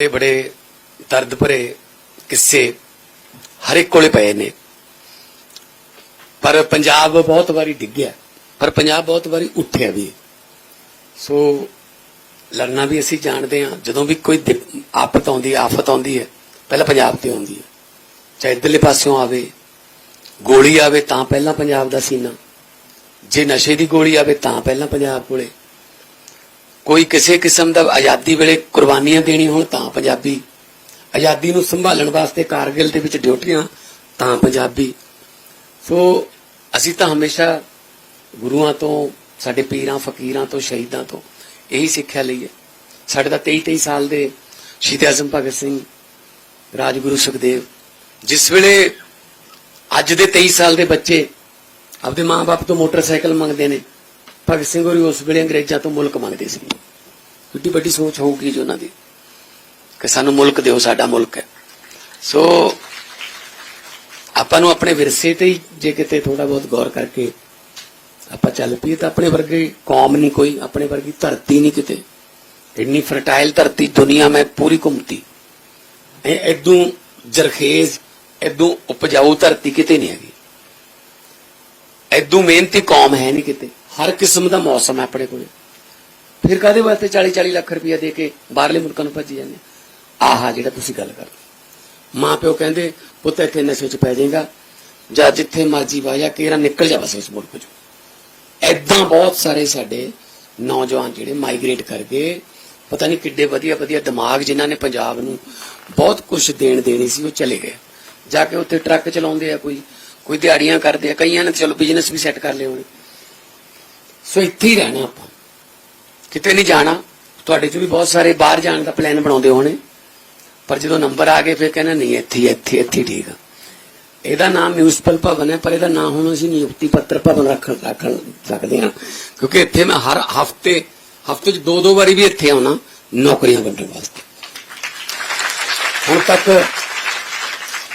ਇਹ ਬੜੇ ਦਰਦ ਭਰੇ ਕਿੱਸੇ ਹਰ ਇੱਕ ਕੋਲੇ ਪਏ ਨੇ। ਪਰ ਪੰਜਾਬ ਬਹੁਤ ਵਾਰੀ ਡਿੱਗਿਆ, ਪਰ ਪੰਜਾਬ ਬਹੁਤ ਵਾਰੀ ਉੱਠਿਆ ਵੀ। ਸੋ ਲੜਨਾ ਵੀ ਅਸੀਂ ਜਾਣਦੇ ਹਾਂ, ਜਦੋਂ ਵੀ ਕੋਈ ਆਫਤ ਆਉਂਦੀ ਹੈ, ਆਫਤ ਆਉਂਦੀ ਹੈ, ਪਹਿਲਾਂ ਪੰਜਾਬ ਤੇ ਆਉਂਦੀ ਹੈ। ਚਾਹੇ ਇੱਧਰਲੇ ਪਾਸਿਓਂ ਆਵੇ, ਗੋਲੀ ਆਵੇ ਤਾਂ ਪਹਿਲਾਂ ਪੰਜਾਬ ਦਾ ਸੀਨਾ। ਜੇ ਨਸ਼ੇ ਦੀ ਗੋਲੀ ਆਵੇ ਤਾਂ ਪਹਿਲਾਂ ਪੰਜਾਬ ਕੋਲੇ। ਕੋਈ ਕਿਸੇ ਕਿਸਮ ਦਾ ਆਜ਼ਾਦੀ ਵੇਲੇ ਕੁਰਬਾਨੀਆਂ ਦੇਣੀ ਹੋਣ ਤਾਂ ਪੰਜਾਬੀ ਆਜ਼ਾਦੀ ਨੂੰ ਸੰਭਾਲਣ ਵਾਸਤੇ ਕਾਰਗਿਲ ਦੇ ਵਿੱਚ ਡਿਊਟੀਆਂ ਤਾਂ ਪੰਜਾਬੀ। ਸੋ ਅਸੀਂ ਤਾਂ ਹਮੇਸ਼ਾ ਗੁਰੂਆਂ ਤੋਂ, ਸਾਡੇ ਪੀਰਾਂ, ਫਕੀਰਾਂ ਤੋਂ, ਸ਼ਹੀਦਾਂ ਤੋਂ ਇਹੀ ਸਿੱਖਿਆ ਲਈ ਹੈ। ਸਾਡੇ ਤਾਂ 23 23 ਸਾਲ ਦੇ ਸ਼ਹੀਦ ਆਜ਼ਮ ਭਗਤ ਸਿੰਘ, ਰਾਜਗੁਰੂ ਸੁਖਦੇਵ, ਜਿਸ ਵੇਲੇ ਅੱਜ ਦੇ 23 ਸਾਲ ਦੇ ਬੱਚੇ ਆਪਦੇ ਮਾਪੇ ਤੋਂ ਮੋਟਰਸਾਈਕਲ ਮੰਗਦੇ ਨੇ ਭਗਤ ਸਿੰਘ ਹੋਰੀ ਉਸ ਵੇਲੇ ਅੰਗਰੇਜ਼ਾਂ ਤੋਂ ਮੁਲਕ ਮੰਗਦੇ ਸੀ। ਕਿੱਡੀ ਵੱਡੀ ਸੋਚ ਹੋਊਗੀ ਜੀ ਉਹਨਾਂ ਦੀ ਕਿ ਸਾਨੂੰ ਮੁਲਕ ਦਿਓ, ਸਾਡਾ ਮੁਲਕ ਹੈ। ਸੋ ਆਪਾਂ ਨੂੰ ਆਪਣੇ ਵਿਰਸੇ ਤੇ ਹੀ ਜੇ ਕਿਤੇ ਥੋੜਾ ਬਹੁਤ ਗੌਰ ਕਰਕੇ ਆਪਾਂ ਚੱਲ ਪਈਏ ਤਾਂ ਆਪਣੇ ਵਰਗੀ ਕੌਮ ਨਹੀਂ ਕੋਈ, ਆਪਣੇ ਵਰਗੀ ਧਰਤੀ ਨਹੀਂ ਕਿਤੇ। ਇੰਨੀ ਫਰਟਾਈਲ ਧਰਤੀ, ਦੁਨੀਆ ਮੈਂ ਪੂਰੀ ਘੁੰਮਤੀ। ਇਹ ਇਦੋਂ ਜਰਖੇਜ਼ ਇਦੋਂ ਉਪਜਾਊ ਧਰਤੀ ਕਿਤੇ ਨਹੀਂ ਹੈਗੀ। ਇਦੋਂ ਮਿਹਨਤੀ ਕੌਮ ਹੈ ਨਹੀਂ ਕਿਤੇ। ਹਰ ਕਿਸਮ ਦਾ ਮੌਸਮ ਹੈ ਆਪਣੇ ਕੋਲ। ਫਿਰ ਕਾਦੇ ਵਾਸਤੇ 40 40 ਲੱਖ ਰੁਪਇਆ ਦੇ ਕੇ ਬਾਹਰਲੇ ਮੁਲਕਾਂ ਨੂੰ ਭੱਜੀ ਜਾਂਦੇ ਆਹਾ, ਜਿਹੜਾ ਤੁਸੀਂ ਗੱਲ ਕਰ ਮਾਂ ਪਿਓ ਕਹਿੰਦੇ, ਪੁੱਤ, ਇੱਥੇ ਨਸ਼ੇ 'ਚ ਪੈ ਜਾਏਗਾ। ਜਾਂ ਜਿੱਥੇ ਮਰਜ਼ੀ ਵਾਜਾ ਕੇਰਾ ਨਿਕਲ ਜਾ ਬਸ ਇਸ ਮੁਲਕ 'ਚੋਂ। ਐਦਾਂ ਬਹੁਤ ਸਾਰੇ ਸਾਡੇ ਨੌਜਵਾਨ ਜਿਹੜੇ ਮਾਈਗ੍ਰੇਟ ਕਰ ਗਏ। ਪਤਾ ਨਹੀਂ ਕਿੱਡੇ ਵਧੀਆ ਵਧੀਆ ਦਿਮਾਗ ਜਿਨ੍ਹਾਂ ਨੇ ਪੰਜਾਬ ਨੂੰ ਬਹੁਤ ਕੁਝ ਦੇਣ ਦੇਣੀ ਸੀ, ਉਹ ਚਲੇ ਗਏ। ਜਾ ਕੇ ਉੱਥੇ ਟਰੱਕ ਚਲਾਉਂਦੇ ਆ ਕੋਈ ਕੋਈ ਦਿਹਾੜੀਆਂ ਕਰਦੇ ਆ। ਕਈਆਂ ਨੇ ਚਲੋ ਬਿਜ਼ਨਸ ਵੀ ਸੈੱਟ ਕਰ ਲਿਆ ਹੋਣੇ। ਸੋ ਇੱਥੇ ਹੀ ਰਹਿਣਾ ਆਪਾਂ। ਕਿਤੇ ਨਹੀਂ ਜਾਣਾ। ਤੁਹਾਡੇ ਚ ਵੀ ਬਹੁਤ ਸਾਰੇ ਬਾਹਰ ਜਾਣ ਦਾ ਪਲਾਨ ਬਣਾਉਂਦੇ ਹੋਣੇ। ਪਰ ਜਦੋਂ ਨੰਬਰ ਆ ਗਏ, ਫਿਰ ਕਹਿੰਦੇ ਨਹੀਂ, ਇੱਥੇ ਇੱਥੇ ਇੱਥੇ ਠੀਕ ਆ। ਇਹਦਾ ਨਾਮ ਮਿਊਨਿਸਪਲ ਭਵਨ ਹੈ, ਪਰ ਇਹਦਾ ਨਾਮ ਹੁਣ ਅਸੀਂ ਨਿਯੁਕਤੀ ਪੱਤਰ ਭਵਨ ਰੱਖ ਰੱਖ ਸਕਦੇ ਹਾਂ। ਕਿਉਂਕਿ ਇੱਥੇ ਮੈਂ ਹਰ ਹਫ਼ਤੇ ਹਫ਼ਤੇ 'ਚ ਦੋ ਦੋ ਵਾਰੀ ਵੀ ਇੱਥੇ ਆਉਣਾ ਨੌਕਰੀਆਂ ਵੰਡਣ ਵਾਸਤੇ। ਹੁਣ ਤੱਕ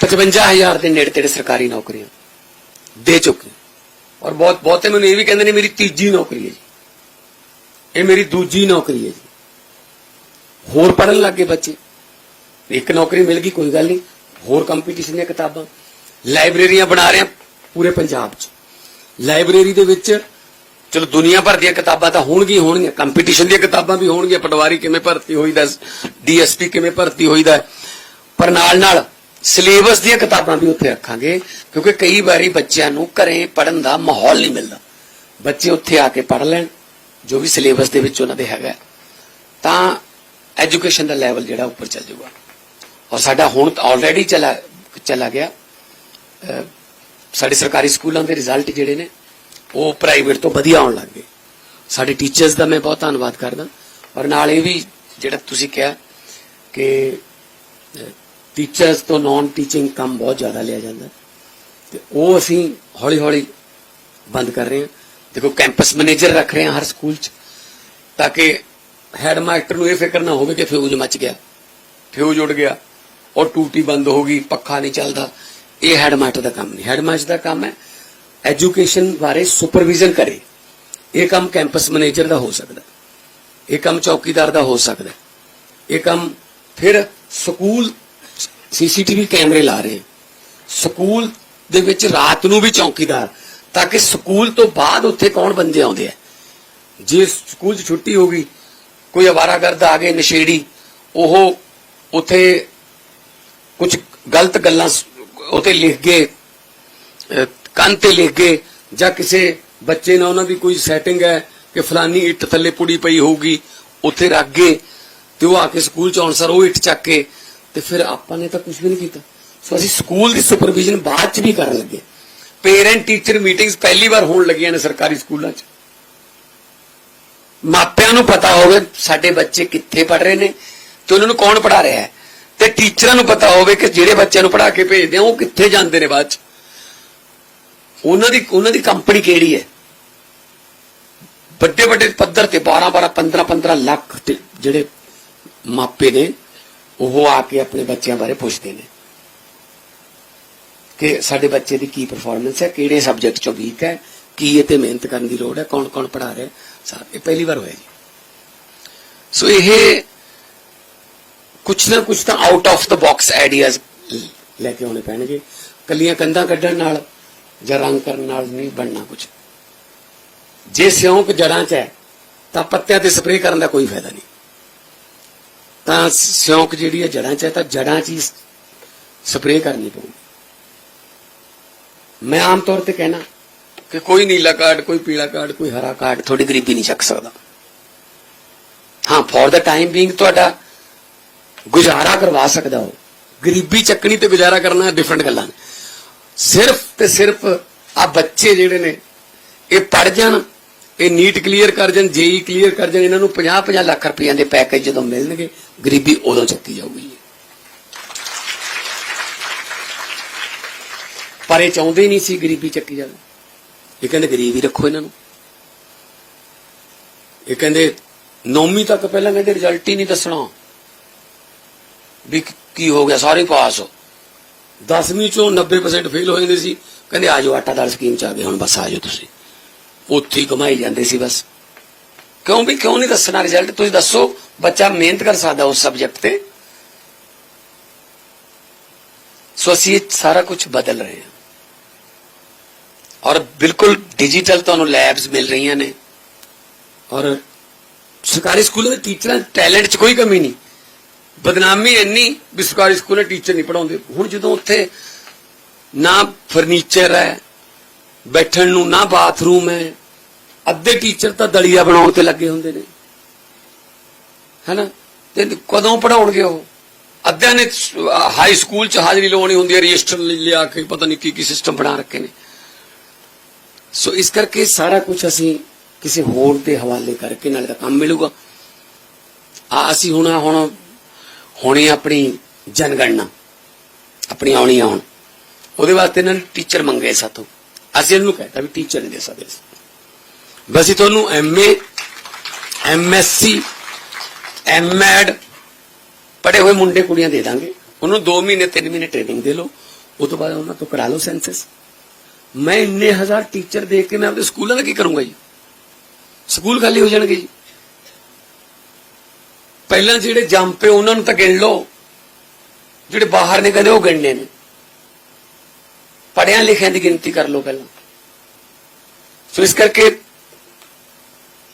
55000 ਦੇ ਨੇੜੇ ਤੇੜੇ ਸਰਕਾਰੀ ਨੌਕਰੀਆਂ ਦੇ ਚੁੱਕੇ। ਔਰ ਬਹੁਤ, ਬਹੁਤੇ ਮੈਨੂੰ ਇਹ ਵੀ ਕਹਿੰਦੇ ਨੇ ਮੇਰੀ ਤੀਜੀ ਨੌਕਰੀ ਹੈ ਜੀ। ਇਹ ਮੇਰੀ ਦੂਜੀ ਨੌਕਰੀ ਹੈ ਜੀ। ਹੋਰ ਪੜਨ ਲੱਗੇ ਬੱਚੇ। ਇੱਕ ਨੌਕਰੀ ਮਿਲ ਗਈ, ਕੋਈ ਗੱਲ ਨਹੀਂ। ਹੋਰ ਕੰਪੀਟੀਸ਼ਨ ਦੀਆਂ ਕਿਤਾਬਾਂ। ਲਾਇਬ੍ਰੇਰੀਆਂ ਬਣਾ ਰਹੇ ਆ ਪੂਰੇ ਪੰਜਾਬ 'ਚ। ਲਾਇਬ੍ਰੇਰੀ ਦੇ ਵਿੱਚ ਚਲੋ ਦੁਨੀਆ ਭਰ ਦੀਆਂ ਕਿਤਾਬਾਂ ਤਾਂ ਹੋਣਗੀਆਂ ਹੋਣਗੀਆਂ। ਕੰਪੀਟੀਸ਼ਨ ਦੀਆਂ ਕਿਤਾਬਾਂ ਵੀ ਹੋਣਗੀਆਂ। ਪਟਵਾਰੀ ਕਿਵੇਂ ਭਰਤੀ ਹੋਈਦਾ ਡੀਐਸਪੀ ਕਿਵੇਂ ਭਰਤੀ ਹੋਈਦਾ। ਪਰ ਨਾਲ ਨਾਲ ਸਿਲੇਬਸ ਦੀਆਂ ਕਿਤਾਬਾਂ ਵੀ ਉੱਥੇ ਰੱਖਾਂਗੇ, ਕਿਉਂਕਿ ਕਈ ਵਾਰੀ ਬੱਚਿਆਂ ਨੂੰ ਘਰੇ ਪੜਨ ਦਾ ਮਾਹੌਲ ਨਹੀਂ ਮਿਲਦਾ। ਬੱਚੇ ਉੱਥੇ ਆ ਕੇ ਪੜ ਲੈਣ, ਜੋ ਵੀ ਸਿਲੇਬਸ ਦੇ ਵਿੱਚ ਉਹਨਾਂ ਦੇ ਹੈਗਾ। ਤਾਂ ਐਜੂਕੇਸ਼ਨ ਦਾ ਲੈਵਲ ਜਿਹੜਾ ਉੱਪਰ ਚੱਲ ਜਾਊਗਾ। ਔਰ ਸਾਡਾ ਹੁਣ ਆਲਰੇਡੀ ਚਲਾ ਚਲਾ ਗਿਆ। ਸਾਡੇ ਸਰਕਾਰੀ ਸਕੂਲਾਂ ਦੇ ਰਿਜ਼ਲਟ ਜਿਹੜੇ ਨੇ, ਉਹ ਪ੍ਰਾਈਵੇਟ ਤੋਂ ਵਧੀਆ ਆਉਣ ਲੱਗ ਗਏ। ਸਾਡੇ ਟੀਚਰਸ ਦਾ ਮੈਂ ਬਹੁਤ ਧੰਨਵਾਦ ਕਰਦਾ। ਔਰ ਨਾਲ ਇਹ ਵੀ ਜਿਹੜਾ ਤੁਸੀਂ ਕਿਹਾ ਕਿ ਟੀਚਰਸ ਤੋਂ ਨਾਨ ਟੀਚਿੰਗ ਕੰਮ ਬਹੁਤ ਜ਼ਿਆਦਾ ਲਿਆ ਜਾਂਦਾ। ਤੇ ਉਹ ਅਸੀਂ ਹੌਲੀ ਹੌਲੀ ਬੰਦ ਕਰ ਰਹੇ ਹਾਂ। ਦੇਖੋ ਕੈਂਪਸ ਮੈਨੇਜਰ ਰੱਖ ਰਹੇ ਹਾਂ ਹਰ ਸਕੂਲ 'ਚ, ਤਾਂ ਕਿ ਹੈਡ ਮਾਸਟਰ ਨੂੰ ਇਹ ਫਿਕਰ ਨਾ ਹੋਵੇ ਕਿ ਫਿਊਜ਼ ਮੱਚ ਗਿਆ, ਫਿਊਜ਼ ਉੱਡ ਗਿਆ, ਔਰ ਟੂਟੀ ਬੰਦ ਹੋ ਗਈ, ਪੱਖਾ ਨਹੀਂ ਚੱਲਦਾ। ਇਹ ਹੈਡ ਮਾਸਟਰ ਦਾ ਕੰਮ ਨਹੀਂ। ਹੈਡ ਮਾਸਟਰ ਦਾ ਕੰਮ ਹੈ ਐਜੂਕੇਸ਼ਨ ਬਾਰੇ ਸੁਪਰਵਿਜ਼ਨ ਕਰੇ। ਇਹ ਕੰਮ ਕੈਂਪਸ ਮੈਨੇਜਰ ਦਾ ਹੋ ਸਕਦਾ। ਇਹ ਕੰਮ ਚੌਕੀਦਾਰ ਦਾ ਹੋ ਸਕਦਾ। ਇਹ ਕੰਮ ਫਿਰ ਸਕੂਲ ਸੀਸੀਟੀਵੀ ਕੈਮਰੇ ਲਾ ਰਹੇ। ਸਕੂਲ ਦੇ ਵਿੱਚ ਰਾਤ ਨੂੰ ਵੀ ਚੌਕੀਦਾਰ, ਤਾਂ ਕਿ ਸਕੂਲ ਤੋਂ ਬਾਅਦ ਉੱਥੇ ਕੌਣ ਬੰਦੇ ਆਉਂਦੇ ਆ। ਜੇ ਸਕੂਲ 'ਚ ਛੁੱਟੀ ਹੋ ਗਈ, ਕੋਈ ਅਵਾਰਾਗਰਦ ਆ ਗਏ, ਨਸ਼ੇੜੀ, ਉਹ ਉੱਥੇ ਕੁਝ ਗਲਤ ਗੱਲਾਂ ਸ- ਲਿਖ ਗਏ, ਅਹ, ਕੰਨ ਤੇ ਲਿਖ ਗਏ, ਜਾਂ ਕਿਸੇ ਬੱਚੇ ਨਾਲ ਉਹਨਾਂ ਦੀ ਕੋਈ ਸੈਟਿੰਗ ਹੈ ਕਿ ਫਲਾਨੀ ਇੱਟ ਥੱਲੇ ਪੁੜੀ ਪਈ ਹੋਊਗੀ, ਉੱਥੇ ਰੱਖ ਗਏ, ਤੇ ਉਹ ਆ ਕੇ ਸਕੂਲ ਚ ਆਉਣ, ਸਰ, ਉਹ ਇੱਟ ਚੱਕ ਕੇ ਤੇ ਫਿਰ ਆਪਾਂ ਨੇ ਤਾਂ ਕੁਝ ਵੀ ਨਹੀਂ ਕੀਤਾ। ਸੋ ਅਸੀਂ ਸਕੂਲ ਦੀ ਸੁਪਰਵਿਜ਼ਨ ਬਾਅਦ ਚ ਵੀ ਕਰਨ ਲੱਗੇ। ਪੇਰੈਂਟ ਟੀਚਰ ਮੀਟਿੰਗਸ ਪਹਿਲੀ ਵਾਰ ਹੋਣ ਲੱਗੀਆਂ ਨੇ ਸਰਕਾਰੀ ਸਕੂਲਾਂ 'ਚ। ਮਾਪਿਆਂ ਨੂੰ ਪਤਾ ਹੋਵੇ ਸਾਡੇ ਬੱਚੇ ਕਿੱਥੇ ਪੜ ਰਹੇ ਨੇ ਤੇ ਉਹਨਾਂ ਨੂੰ ਕੌਣ ਪੜਾ ਰਿਹਾ ਹੈ। ਤੇ ਟੀਚਰਾਂ ਨੂੰ ਪਤਾ ਹੋਵੇ ਕਿ ਜਿਹੜੇ ਬੱਚਿਆਂ ਨੂੰ ਪੜਾ ਕੇ ਭੇਜਦੇ ਆ, ਉਹ ਕਿੱਥੇ ਜਾਂਦੇ ਨੇ ਬਾਅਦ ਚ। ਉਹਨਾਂ ਦੀ ਉਹਨਾਂ ਦੀ ਕੰਪਨੀ ਕਿਹੜੀ ਹੈ? ਵੱਡੇ ਵੱਡੇ ਪੱਧਰ ਤੇ 12 12 15 15 ਲੱਖ ਜਿਹੜੇ ਮਾਪੇ ਨੇ ਉਹ ਆ ਕੇ ਆਪਣੇ ਬੱਚਿਆਂ ਬਾਰੇ ਪੁੱਛਦੇ ਨੇ ਕਿ ਸਾਡੇ ਬੱਚੇ ਦੀ ਕੀ ਪਰਫਾਰਮੈਂਸ ਹੈ, ਕਿਹੜੇ ਸਬਜੈਕਟ ਚੋਂ ਵੀਕ ਹੈ, ਕੀ ਇਹ ਤੇ ਮਿਹਨਤ ਕਰਨ ਦੀ ਲੋੜ ਹੈ, ਕੌਣ ਕੌਣ ਪੜਾ ਰਿਹਾ ਸਾਹਿਬ ਇਹ ਪਹਿਲੀ ਵਾਰ ਹੋਇਆ ਜੀ। ਸੋ ਇਹ ਕੁਛ ਨਾ ਕੁਛ ਤਾਂ out of the box ideas ਲੈ ਕੇ ਆਉਣੇ ਪੈਣਗੇ। ਕੱਲੀਆਂ ਕੰਧਾਂ ਕੱਢਣ ਨਾਲ ਜਾਂ ਰੰਗ ਕਰਨ ਨਾਲ ਨਹੀਂ ਬਣਨਾ ਕੁਝ ਜੇ ਸਿਉਂਕ ਜੜਾਂ 'ਚ ਹੈ, ਤਾਂ ਪੱਤਿਆਂ ਤੇ ਸਪਰੇਅ ਕਰਨ ਦਾ ਕੋਈ ਫਾਇਦਾ ਨਹੀਂ। ਤਾਂ ਸਿਉਂਕ ਜਿਹੜੀ ਹੈ ਜੜਾਂ 'ਚ ਹੈ, ਤਾਂ ਜੜਾਂ 'ਚ ਹੀ ਸਪਰੇਅ ਕਰਨੀ ਪਊਗੀ ਮੈਂ ਆਮ ਤੌਰ ਤੇ ਕਹਿਣਾ ਕਿ ਕੋਈ ਨੀਲਾ ਕਾਰਡ, ਕੋਈ ਪੀਲਾ ਕਾਰਡ, ਕੋਈ ਹਰਾ ਕਾਰਡ ਤੁਹਾਡੀ ਗਰੀਬੀ ਨਹੀਂ ਚੱਕ ਸਕਦਾ। ਹਾਂ ਫॉर ਦਾ ਟਾਈਮ ਬੀਇੰਗ ਤੁਹਾਡਾ ਗੁਜ਼ਾਰਾ ਕਰਵਾ ਸਕਦਾ ਹੋ ਗਰੀਬੀ ਚੱਕਣੀ ਤੇ ਗੁਜ਼ਾਰਾ ਕਰਨਾ ਡਿਫਰੈਂਟ ਗੱਲਾਂ ਨੇ। ਸਿਰਫ ਤੇ ਸਿਰਫ ਆ ਬੱਚੇ ਜਿਹੜੇ ਨੇ, ਇਹ ਪੜ ਜਾਣ ਇਹ ਨੀਟ ਕਲੀਅਰ ਕਰ ਜਾਣ ਜੇਈ ਕਲੀਅਰ ਕਰ ਜਾਣ, ਇਹਨਾਂ ਨੂੰ 50-50 ਲੱਖ ਰੁਪਈਆ ਦੇ ਪੈਕੇਜ ਜਦੋਂ ਮਿਲਣਗੇ, ਗਰੀਬੀ ਉਦੋਂ ਚੱਕੀ ਜਾਊਗੀ। ਪਰ ਇਹ ਚਾਹੁੰਦੇ ਨਹੀਂ ਸੀ ਗਰੀਬੀ ਚੱਕੀ ਜਾਵੇ। ਇਹ ਕਹਿੰਦੇ ਗਰੀਬ ਹੀ ਰੱਖੋ ਇਹਨਾਂ ਨੂੰ। ਇਹ ਕਹਿੰਦੇ ਨੌਵੀਂ ਤੱਕ ਪਹਿਲਾਂ ਕਹਿੰਦੇ ਰਿਜ਼ਲਟ ਹੀ ਨਹੀਂ ਦੱਸਣਾ। ਵੀ ਕੀ- ਕੀ ਹੋ ਗਿਆ, ਸਾਰੇ ਪਾਸ। 10ਵੀਂ ਚੋਂ 90% ਫੇਲ ਹੋ ਜਾਂਦੇ ਸੀ। ਕਹਿੰਦੇ ਆਜੋ ਆਟਾ ਦਾਲ ਸਕੀਮ ਚ ਆ ਗਏ, ਹੁਣ ਬਸ ਆਜੋ ਤੁਸੀਂ। ਉੱਥੇ ਹੀ ਕਮਾਈ ਜਾਂਦੇ ਸੀ ਬਸ। ਕਿਉਂ ਵੀ, ਕਿਉਂ ਨਹੀਂ ਦੱਸਣਾ ਰਿਜ਼ਲਟ ਤੁਸੀਂ ਦੱਸੋ, ਬੱਚਾ ਮਿਹਨਤ ਕਰ ਸਕਦਾ ਉਸ ਸਬਜੈਕਟ ਤੇ। ਸੋ ਅਸੀਂ ਇਹ ਸਾਰਾ ਕੁਝ ਬਦਲ ਰਹੇ ਹਾਂ। ਔਰ ਬਿਲਕੁਲ ਡਿਜੀਟਲ ਤੁਹਾਨੂੰ ਲੈਬਸ ਮਿਲ ਰਹੀਆਂ ਨੇ। ਔਰ ਸਰਕਾਰੀ ਸਕੂਲਾਂ ਦੇ ਟੀਚਰਾਂ ਟੈਲੈਂਟ 'ਚ ਕੋਈ ਕਮੀ ਨਹੀਂ। ਬਦਨਾਮੀ ਇੰਨੀ ਵੀ ਸਰਕਾਰੀ ਸਕੂਲਾਂ ਟੀਚਰ ਨਹੀਂ ਪੜਾਉਂਦੇ ਹੁਣ ਜਦੋਂ ਉੱਥੇ ਨਾ ਫਰਨੀਚਰ ਹੈ ਬੈਠਣ ਨੂੰ ਨਾ ਬਾਥਰੂਮ ਹੈ। ਅੱਧੇ ਟੀਚਰ ਤਾਂ ਦਲੀਆ ਬਣਾਉਣ ਤੇ ਲੱਗੇ ਹੁੰਦੇ ਨੇ। ਹੈਨਾ? ਤੇ ਕਦੋਂ ਪੜਾਉਣਗੇ ਉਹ? ਅੱਧਿਆਂ ਨੇ ਹਾਈ ਸਕੂਲ ਚ ਹਾਜ਼ਰੀ ਲਵਾਉਣੀ ਹੁੰਦੀ ਹੈ, ਰਜਿਸਟਰ ਲਿਆ ਕੇ ਪਤਾ ਨਹੀਂ ਕੀ ਕੀ ਸਿਸਟਮ ਬਣਾ ਰੱਖੇ ਨੇ। ਸੋ ਇਸ ਕਰਕੇ ਸਾਰਾ ਕੁਝ ਅਸੀਂ ਕਿਸੇ ਹੋਰ ਦੇ ਹਵਾਲੇ ਕਰਕੇ ਨਾਲੇ ਦਾ ਕੰਮ ਮਿਲੂਗਾ। ਆ ਅਸੀਂ ਹੁਣ ਹੁਣ, ਹੋਣੀ ਆਪਣੀ ਜਨਗਣਨਾ, ਆਪਣੀ ਆਉਣੀ ਆਉਣ ਉਹਦੇ ਵਾਸਤੇ ਇਹਨਾਂ ਨੇ ਟੀਚਰ ਮੰਗੇ ਸਾਤੋਂ ਅਸੀਂ ਇਹਨੂੰ ਕਹਿੰਦਾ ਵੀ ਟੀਚਰ ਨਹੀਂ ਦੇ ਸਕਦੇ ਬਸ ਅਸੀਂ ਤੁਹਾਨੂੰ ਐਮਏ ਐਮਐਸਸੀ ਐਮਐਡ ਪੜੇ ਹੋਏ ਮੁੰਡੇ ਕੁੜੀਆਂ ਦੇ ਦਾਂਗੇ। ਉਹਨੂੰ 2 ਮਹੀਨੇ 3 ਮਹੀਨੇ ਟ੍ਰੇਨਿੰਗ ਦੇ ਲਓ। ਉਸ ਤੋਂ ਬਾਅਦ ਉਹਨਾਂ ਤੋਂ ਕਰਾ ਲਓ ਸੈਂਸਸ ਮੈਂ ਇੰਨੇ ਹਜ਼ਾਰ ਟੀਚਰ ਦੇਖ ਕੇ ਮੈਂ ਆਪਣੇ ਸਕੂਲਾਂ ਦਾ ਕੀ ਕਰੂੰਗਾ ਜੀ? ਸਕੂਲ ਖਾਲੀ ਹੋ ਜਾਣਗੇ ਜੀ। ਪਹਿਲਾਂ ਜਿਹੜੇ ਜੰਪੇ ਉਹਨਾਂ ਨੂੰ ਤਾਂ ਗਿਣ ਲਓ। ਜਿਹੜੇ ਬਾਹਰ ਨੇ ਕਹਿੰਦੇ ਉਹ ਗਿਣਨੇ ਨੇ। ਪੜਿਆਂ ਲਿਖਿਆਂ ਦੀ ਗਿਣਤੀ ਕਰ ਲਓ ਪਹਿਲਾਂ। ਸੋ ਇਸ ਕਰਕੇ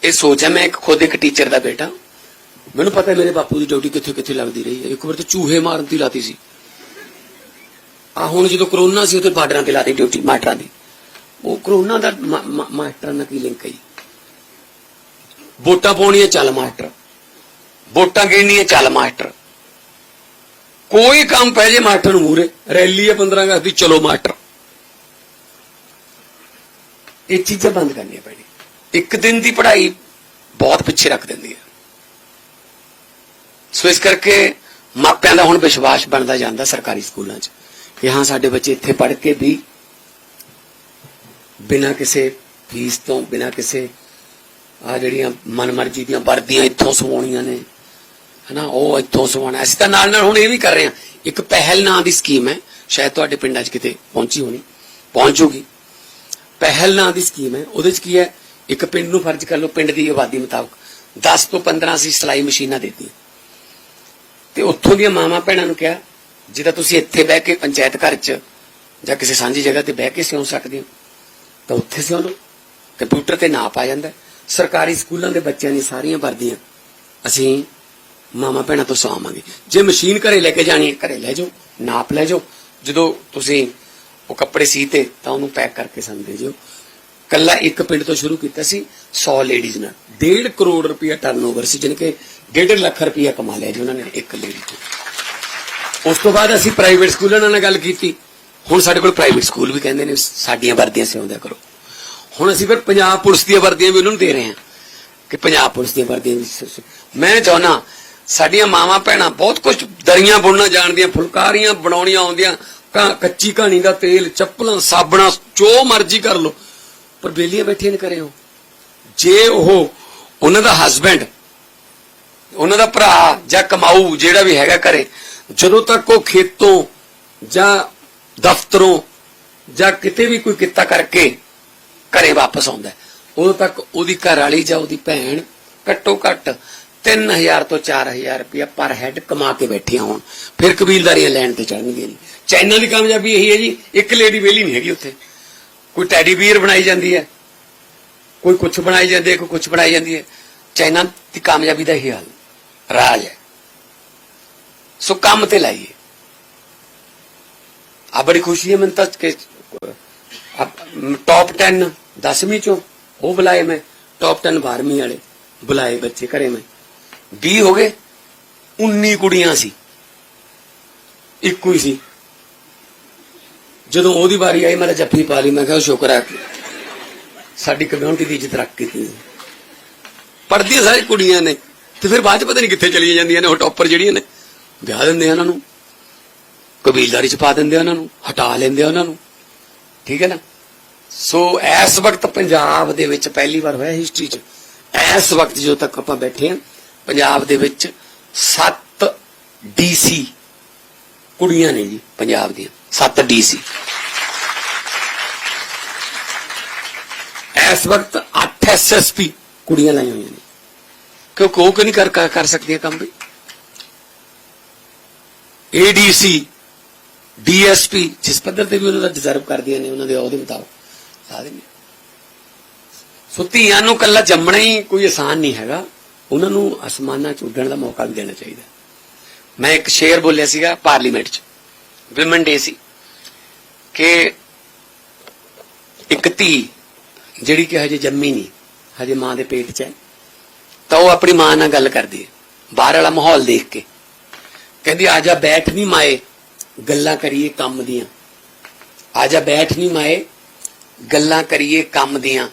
ਇਹ ਸੋਚ ਹੈ, ਮੈਂ ਇੱਕ ਖੁਦ ਇੱਕ ਟੀਚਰ ਦਾ ਬੇਟਾ। ਮੈਨੂੰ ਪਤਾ ਮੇਰੇ ਬਾਪੂ ਦੀ ਡਿਊਟੀ ਕਿੱਥੇ ਕਿੱਥੇ ਲੱਗਦੀ ਰਹੀ ਹੈ। ਇੱਕ ਵਾਰ ਤਾਂ ਚੂਹੇ ਮਾਰਨ ਦੀ ਲਾਤੀ ਸੀ। ਆ ਹੁਣ ਜਦੋਂ ਕਰੋਨਾ ਸੀ ਉਦੋਂ ਬਾਰਡਰਾਂ ਤੇ ਲਾਤੀ ਡਿਊਟੀ ਮਾਸਟਰਾਂ ਦੀ। ਉਹ ਕਰੋਨਾ ਦਾ ਮਾ- ਮਾਸਟਰਾਂ ਨਾਲ ਕੀ ਲਿੰਕ ਹੈ ਜੀ? ਵੋਟਾਂ ਪਾਉਣੀਆਂ ਚੱਲ ਮਾਸਟਰ। ਵੋਟਾਂ ਗਿਣਨੀਆਂ ਚੱਲ ਮਾਸਟਰ। ਕੋਈ ਕੰਮ ਪੈ ਜੇ ਮਾਸਟਰ ਨੂੰ ਮੂਰੇ ਰੈਲੀ ਹੈ 15 ਅਗਸਤ ਦੀ, ਚਲੋ ਮਾਸਟਰ। ਇਹ ਚੀਜ਼ਾਂ ਬੰਦ ਕਰਨੀਆਂ ਪੈਣੀ ਇੱਕ ਦਿਨ ਦੀ ਪੜ੍ਹਾਈ ਬਹੁਤ ਪਿੱਛੇ ਰੱਖ ਦਿੰਦੀ ਹੈ। ਸੋ ਇਸ ਕਰਕੇ ਮਾਪਿਆਂ ਦਾ ਹੁਣ ਵਿਸ਼ਵਾਸ ਬਣਦਾ ਜਾਂਦਾ ਸਰਕਾਰੀ ਸਕੂਲਾਂ 'ਚ ਕਿ ਹਾਂ, ਸਾਡੇ ਬੱਚੇ ਇੱਥੇ ਪੜ੍ਹ ਕੇ ਵੀ ਬਿਨਾਂ ਕਿਸੇ ਫੀਸ ਤੋਂ, ਬਿਨਾਂ ਕਿਸੇ ਆ ਜਿਹੜੀਆਂ ਮਨਮਰਜ਼ੀ ਦੀਆਂ ਵਰਦੀਆਂ ਇੱਥੋਂ ਸਵਾਉਣੀਆਂ ਨੇ, ਹਨਾ, ਉਹ ਇੱਥੋਂ ਸਵਾਉਣਾ। ਅਸੀਂ ਤਾਂ ਨਾਲ ਨਾਲ ਹੁਣ ਇਹ ਵੀ ਕਰ ਰਹੇ ਹਾਂ। ਇੱਕ ਪਹਿਲ ਨਾਂ ਦੀ ਸਕੀਮ ਹੈ, ਸ਼ਾਇਦ ਤੁਹਾਡੇ ਪਿੰਡਾਂ 'ਚ ਕਿਤੇ ਪਹੁੰਚੀ ਹੋਣੀ ਪਹੁੰਚੂਗੀ ਪਹਿਲ ਨਾਂ ਦੀ ਸਕੀਮ ਹੈ। ਉਹਦੇ 'ਚ ਕੀ ਹੈ? ਇੱਕ ਪਿੰਡ ਨੂੰ ਫਰਜ਼ ਕਰ ਲਓ, ਪਿੰਡ ਦੀ ਆਬਾਦੀ ਮੁਤਾਬਕ। 10 ਤੋਂ 15 ਅਸੀਂ ਸਿਲਾਈ ਮਸ਼ੀਨਾਂ ਦੇਤੀਆਂ। ਤੇ ਉੱਥੋਂ ਦੀਆਂ ਮਾਵਾਂ ਭੈਣਾਂ ਨੂੰ ਕਿਹਾ, ਜਿਹਦਾ ਤੁਸੀਂ ਇੱਥੇ ਬਹਿ ਕੇ ਪੰਚਾਇਤ ਘਰ 'ਚ ਜਾਂ ਕਿਸੇ ਸਾਂਝੀ ਜਗ੍ਹਾ ਤੇ ਬਹਿ ਕੇ ਸਿਉਂ ਸਕਦੇ ਹੋ, ਤਾਂ ਉੱਥੇ ਸਿਉਂ ਲਓ। ਕੰਪਿਊਟਰ ਤੇ ਨਾਪ ਆ ਜਾਂਦਾ ਸਰਕਾਰੀ ਸਕੂਲਾਂ ਦੇ ਬੱਚਿਆਂ ਦੀ ਸਾਰੀਆਂ ਵਰਦੀਆਂ ਅਸੀਂ ਮਾਮਾ ਭੈਣਾਂ ਤੋਂ ਸਵਾਵਾਂਗੇ ਜੇ ਮਸ਼ੀਨ ਘਰੇ ਲੈ ਕੇ ਜਾਣੀ ਹੈ, ਘਰੇ ਲੈ ਜਾਓ, ਨਾਪ ਲੈ ਜਾਓ। ਜਦੋਂ ਤੁਸੀਂ ਉਹ ਕੱਪੜੇ ਸੀਤੇ ਤਾਂ ਉਹਨੂੰ ਪੈਕ ਕਰਕੇ ਸਾਨੂੰ ਦੇ ਜਿਓ ਕੱਲਾ ਇੱਕ ਪਿੰਡ ਤੋਂ ਸ਼ੁਰੂ ਕੀਤਾ ਸੀ 100 ਲੇਡੀਜ਼ ਨਾਲ। 1.5 ਕਰੋੜ ਰੁਪਇਆ ਟਰਨਓਵਰ ਸੀ ਜਿਨ ਕੇ 1.5 ਲੱਖ ਰੁਪਇਆ ਕਮਾ ਲਿਆ ਜੀ ਉਹਨਾਂ ਨੇ ਇੱਕ ਲੇਡੀ ਤੋਂ। ਉਸ ਤੋਂ ਬਾਅਦ ਅਸੀਂ ਪ੍ਰਾਈਵੇਟ ਸਕੂਲਾਂ ਨਾਲ ਗੱਲ ਕੀਤੀ। ਹੁਣ ਸਾਡੇ ਕੋਲ ਪ੍ਰਾਈਵੇਟ ਸਕੂਲ ਵੀ ਕਹਿੰਦੇ ਨੇ, ਸਾਡੀਆਂ ਵਰਦੀਆਂ ਸਿਉਂਦਿਆ ਕਰੋ। ਹੁਣ ਅਸੀਂ ਫਿਰ ਪੰਜਾਬ ਪੁਲਿਸ ਦੀਆਂ ਵਰਦੀਆਂ ਵੀ ਉਹਨਾਂ ਨੂੰ ਦੇ ਰਹੇ ਹਾਂ। ਕਿ ਪੰਜਾਬ ਪੁਲਿਸ ਦੀਆਂ ਵਰਦੀਆਂ ਮੈਂ ਚਾਹੁੰਦਾ ਸਾਡੀਆਂ ਮਾਵਾਂ ਭੈਣਾਂ ਬਹੁਤ ਕੁਝ ਦਰੀਆਂ ਬੁਣਨਾ ਜਾਣਦੀਆਂ, ਫੁਲਕਾਰੀਆਂ ਬਣਾਉਣੀਆਂ ਆਉਂਦੀਆਂ ਕੱਚੀ ਕਹਾਣੀ ਦਾ ਤੇਲ, ਚੱਪਲਾਂ, ਸਾਬਣਾ, ਜੋ ਮਰਜ਼ੀ ਕਰ ਲਓ। ਪਰ ਬੇਲੀਆਂ ਬੈਠੀਆਂ ਨੇ ਕਰੇ ਹੋ ਜੇ ਉਹ ਉਹਨਾਂ ਦਾ ਹਸਬੈਂਡ ਉਹਨਾਂ ਦਾ ਭਰਾ ਜਾਂ ਕਮਾਊ ਜਿਹੜਾ ਵੀ ਹੈਗਾ ਘਰੇ, ਜਦੋਂ ਤੱਕ ਉਹ ਖੇਤੋਂ ਜਾਂ ਦਫ਼ਤਰੋਂ ਜਾਂ ਕਿਤੇ ਵੀ ਕੋਈ ਕਿੱਤਾ ਕਰਕੇ ਘਰੇ ਵਾਪਸ ਆਉਂਦਾ ਉਦੋਂ ਤੱਕ ਉਹਦੀ ਘਰ ਵਾਲੀ ਜਾਂ ਉਹਦੀ ਭੈਣ ਘੱਟੋ ਘੱਟ 3000 ਤੋਂ 4000 ਰੁਪਇਆ ਪਰ ਹੈਡ ਕਮਾ ਕੇ ਬੈਠੀਆਂ ਹੋਣ। ਫਿਰ ਕਬੀਲਦਾਰੀਆਂ ਲੈਣ ਤੇ ਚੜਨਗੇ ਜੀ। ਚਾਈਨਾ ਦੀ ਕਾਮਯਾਬੀ ਇਹੀ ਹੈ ਜੀ, ਇੱਕ ਲੇਡੀ ਵੇਲੀ ਨਹੀਂ ਹੈਗੀ ਉੱਥੇ। ਕੋਈ ਟੈਡੀ ਬੀਅਰ ਬਣਾਈ ਜਾਂਦੀ ਹੈ, ਕੋਈ ਕੁਝ ਬਣਾਈ ਜਾਂਦੀ ਹੈ, ਕੋਈ ਕੁਝ ਬਣਾਈ ਜਾਂਦੀ ਹੈ। ਚਾਈਨਾ ਦੀ ਕਾਮਯਾਬੀ ਦਾ ਇਹ ਹਾਲ। ਰਾਜ ਹੈ। ਸੋ ਕੰਮ ਤੇ ਲਾਈਏ। ਆ ਬੜੀ ਖੁਸ਼ੀ ਹੈ ਮੈਨੂੰ ਤਾਂ ਕਿ ਟੌਪ 10 10ਵੀਂ ਚੋਂ ਉਹ ਬੁਲਾਏ ਮੈਂ। ਟੌਪ 10 12ਵੀਂ ਵਾਲੇ ਬੁਲਾਏ ਬੱਚੇ ਘਰੇ ਮੈਂ। 20 ਹੋ ਗਏ 19 ਕੁੜੀਆਂ ਸੀ। ਇੱਕੋ ਹੀ ਸੀ। ਜਦੋਂ ਉਹਦੀ ਵਾਰੀ ਆਈ, ਮੈਂ ਤਾਂ ਜੱਫੀ ਪਾ ਲਈ, ਮੈਂ ਕਿਹਾ, ਸ਼ੁਕਰ ਹੈ, ਸਾਡੀ ਕਮਿਊਨਿਟੀ ਦੀ ਇੱਜ਼ਤ ਰੱਖ ਕੀਤੀ ਪੜਦੀਆਂ ਸਾਰੀ ਕੁੜੀਆਂ ਨੇ, ਤੇ ਫਿਰ ਬਾਅਦ ਚ ਪਤਾ ਨਹੀਂ ਕਿੱਥੇ ਚਲੀਆਂ ਜਾਂਦੀਆਂ ਨੇ, ਉਹ ਟੌਪਰ ਜਿਹੜੀਆਂ ਨੇ, ਵਿਆਹ ਦਿੰਦੇ ਆ ਉਹਨਾਂ ਨੂੰ, ਕਬੀਲਦਾਰੀ ਚ ਪਾ ਦਿੰਦੇ ਆ ਉਹਨਾਂ ਨੂੰ, ਹਟਾ ਲੈਂਦੇ ਆ ਉਹਨਾਂ ਨੂੰ। ਠੀਕ ਹੈ ਨਾ? ਸੋ ਇਸ ਵਕਤ ਪੰਜਾਬ ਦੇ ਵਿੱਚ ਪਹਿਲੀ ਵਾਰ ਹੋਇਆ ਹਿਸਟਰੀ ਚ। ਇਸ ਵਕਤ ਜਦੋਂ ਤੱਕ ਆਪਾਂ ਬੈਠੇ ਹਾਂ ਪੰਜਾਬ ਦੇ ਵਿੱਚ 7 ਡੀਸੀ ਕੁੜੀਆਂ ਨੇ ਜੀ, ਪੰਜਾਬ ਦੀਆਂ। 7 ਡੀਸੀ। ਇਸ ਵਕਤ 8 ਐਸਐਸਪੀ ਕੁੜੀਆਂ ਲਾਈਆਂ ਹੋਈਆਂ ਨੇ। ਕਿਉਂਕਿ ਉਹ ਕਿ ਨਹੀਂ ਕਰ ਕਰ- ਸਕਦੀਆਂ ਕੰਮ ਵੀ? ਏਡੀਸੀ, ਡੀਐਸਪੀ, ਜਿਸ ਪੱਧਰ ਤੇ ਵੀ ਉਹਨਾਂ ਦਾ ਡਿਜ਼ਰਵ ਕਰਦੀਆਂ ਨੇ, ਉਹਨਾਂ ਦੇ ਅਹੁਦੇ ਮੁਤਾਬਕ ਲਾ ਦਿੰਦੇ ਸੋ ਧੀਆਂ ਨੂੰ ਕੱਲਾ ਜੰਮਣਾ ਹੀ ਕੋਈ ਆਸਾਨ ਨਹੀਂ ਹੈਗਾ। ਉਹਨਾਂ ਨੂੰ ਅਸਮਾਨਾਂ 'ਚ ਉੱਡਣ ਦਾ ਮੌਕਾ ਵੀ ਦੇਣਾ ਚਾਹੀਦਾ। ਮੈਂ ਇੱਕ ਸ਼ੇਰ ਬੋਲਿਆ ਸੀਗਾ ਪਾਰਲੀਮੈਂਟ 'ਚ ਵਿਮਨ ਡੇ ਸੀ, ਕਿ ਇੱਕ ਧੀ ਜਿਹੜੀ ਕਿ ਹਜੇ ਜੰਮੀ ਨਹੀਂ, ਹਜੇ ਮਾਂ ਦੇ ਪੇਟ 'ਚ ਹੈ, ਤਾਂ ਉਹ ਆਪਣੀ ਮਾਂ ਨਾਲ ਗੱਲ ਕਰਦੀ ਹੈ, ਬਾਹਰ ਵਾਲਾ ਮਾਹੌਲ ਦੇਖ ਕੇ। ਕਹਿੰਦੀ ਆਜਾ ਬੈਠ ਨਹੀਂ ਮਾਏ, ਗੱਲਾਂ ਕਰੀਏ ਕੰਮ ਦੀਆਂ। ਆਜਾ ਬੈਠ ਨਹੀਂ ਮਾਏ, ਗੱਲਾਂ ਕਰੀਏ ਕੰਮ ਦੀਆਂ।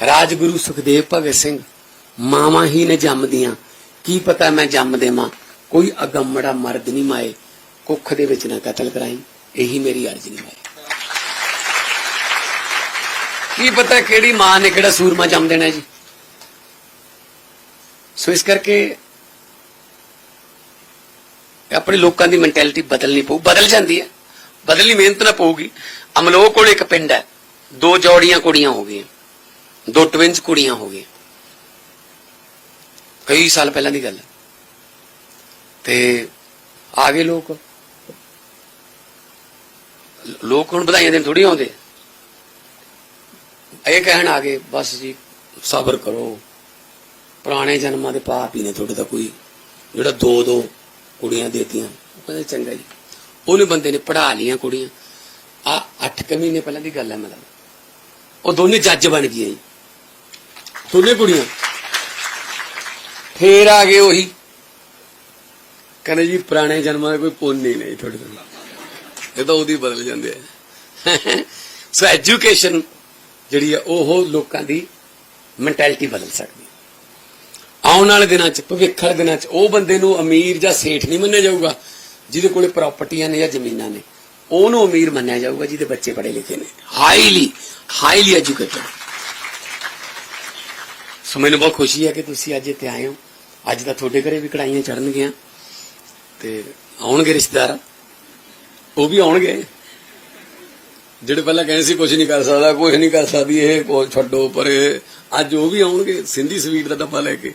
ਰਾਜਗੁਰੂ ਸੁਖਦੇਵ ਭਗਤ ਸਿੰਘ ਮਾਵਾਂ ਹੀ ਨੇ ਜੰਮਦੀਆਂ। ਕੀ ਪਤਾ ਮੈਂ ਜੰਮ ਦੇਵਾਂ। ਕੋਈ ਅਗੰਮੜਾ ਮਰਦ ਨਹੀਂ ਮਾਏ। ਕੁੱਖ ਦੇ ਵਿੱਚ ਨਾ ਕਤਲ ਕਰਾਈ। ਇਹੀ ਮੇਰੀ ਅਰਜ਼ ਨਹੀਂ ਮਾਏ। ਕੀ ਪਤਾ ਕਿਹੜੀ ਮਾਂ ਨੇ ਕਿਹੜਾ ਸੂਰਮਾ ਜੰਮ ਦੇਣਾ ਜੀ? ਸੋ ਇਸ ਕਰਕੇ ਆਪਣੇ ਲੋਕਾਂ ਦੀ ਮੈਂਟੈਲਿਟੀ ਬਦਲਣੀ ਪਊ। ਬਦਲ ਜਾਂਦੀ ਹੈ। ਬਦਲਣੀ ਮਿਹਨਤ ਨਾ ਪਊਗੀ। ਅਮਲੋਕ ਕੋਲ ਇੱਕ ਪਿੰਡ ਹੈ। ਦੋ ਜੋੜੀਆਂ ਕੁੜੀਆਂ ਹੋ ਗਈਆਂ। ਦੋ ਟਵਿੰਸ ਕੁੜੀਆਂ ਹੋ ਗਈਆਂ। ਕਈ ਸਾਲ ਪਹਿਲਾਂ ਦੀ ਗੱਲ ਹੈ। ਤੇ ਆ ਗਏ ਲੋਕ। ਲੋਕ ਹੁਣ ਵਧਾਈਆਂ ਦੇਣ ਥੋੜੀ ਆਉਂਦੇ। ਇਹ ਕਹਿਣ ਆ ਗਏ, ਬਸ ਜੀ, ਸਬਰ ਕਰੋ। ਪੁਰਾਣੇ ਜਨਮਾਂ ਦੇ ਪਾਪ ਹੀ ਨੇ ਤੁਹਾਡੇ ਦਾ ਕੋਈ। ਜਿਹੜਾ ਦੋ ਦੋ ਕੁੜੀਆਂ ਦੇਤੀਆਂ, ਉਹ ਕਹਿੰਦੇ ਚੰਗਾ ਜੀ। ਉਹਨੇ ਬੰਦੇ ਨੇ ਪੜਾ ਲੀਆਂ ਕੁੜੀਆਂ। ਆ 8 ਮਹੀਨੇ ਪਹਿਲਾਂ ਦੀ ਗੱਲ ਹੈ ਮਤਲਬ। ਉਹ ਦੋਨੇ ਜੱਜ ਬਣ ਗਈਆਂ ਜੀ। ਦੋਨੇ ਕੁੜੀਆਂ। ਫੇਰ ਆ ਗਏ ਉਹੀ। ਕਹਿੰਦੇ ਜੀ, ਪੁਰਾਣੇ ਜਨਮਾਂ ਦਾ ਕੋਈ ਪੁੰਨ ਹੀ ਨਹੀਂ ਤੁਹਾਡੇ ਤੋਂ ਇਹ ਤਾਂ ਉਹਦੀ ਬਦਲ ਜਾਂਦੇ ਆ। ਸੋ ਐਜੂਕੇਸ਼ਨ ਜਿਹੜੀ ਹੈ ਉਹ ਲੋਕਾਂ ਦੀ ਮੈਂਟੈਲਿਟੀ ਬਦਲ ਸਕਦੀ ਆਉਣ ਵਾਲੇ ਦਿਨਾਂ 'ਚ, ਭਵਿੱਖ ਵਾਲੇ ਦਿਨਾਂ 'ਚ, ਉਹ ਬੰਦੇ ਨੂੰ ਅਮੀਰ ਜਾਂ ਸੇਠ ਨਹੀਂ ਮੰਨਿਆ ਜਾਊਗਾ, ਜਿਹਦੇ ਕੋਲੇ ਪ੍ਰਾਪਰਟੀਆਂ ਨੇ ਜਾਂ ਜ਼ਮੀਨਾਂ ਨੇ। ਉਹਨੂੰ ਅਮੀਰ ਮੰਨਿਆ ਜਾਊਗਾ, ਜਿਹਦੇ ਬੱਚੇ ਪੜੇ ਲਿਖੇ ਨੇ। ਹਾਈਲੀ ਹਾਈਲੀ ਐਜੂਕੇਟਡ ਸੋ ਮੈਨੂੰ ਬਹੁਤ ਖੁਸ਼ੀ ਹੈ ਕਿ ਤੁਸੀਂ ਅੱਜ ਇੱਥੇ ਆਏ ਹੋ। ਅੱਜ ਤਾਂ ਤੁਹਾਡੇ ਘਰੇ ਵੀ ਕੜਾਈਆਂ ਚੜਨਗੀਆਂ ਤੇ ਆਉਣਗੇ ਰਿਸ਼ਤੇਦਾਰ। ਉਹ ਵੀ ਆਉਣਗੇ। ਜਿਹੜੇ ਪਹਿਲਾਂ ਕਹਿੰਦੇ ਸੀ ਕੁਝ ਨਹੀਂ ਕਰ ਸਕਦਾ ਕੁਝ ਨਹੀਂ ਕਰ ਸਕਦੀ, ਇਹ ਕੋ ਛੱਡੋ ਪਰੇ। ਅੱਜ ਉਹ ਵੀ ਆਉਣਗੇ। ਸਿੰਧੀ ਸਵੀਟ ਦਾ ਡੱਬਾ ਲੈ ਕੇ।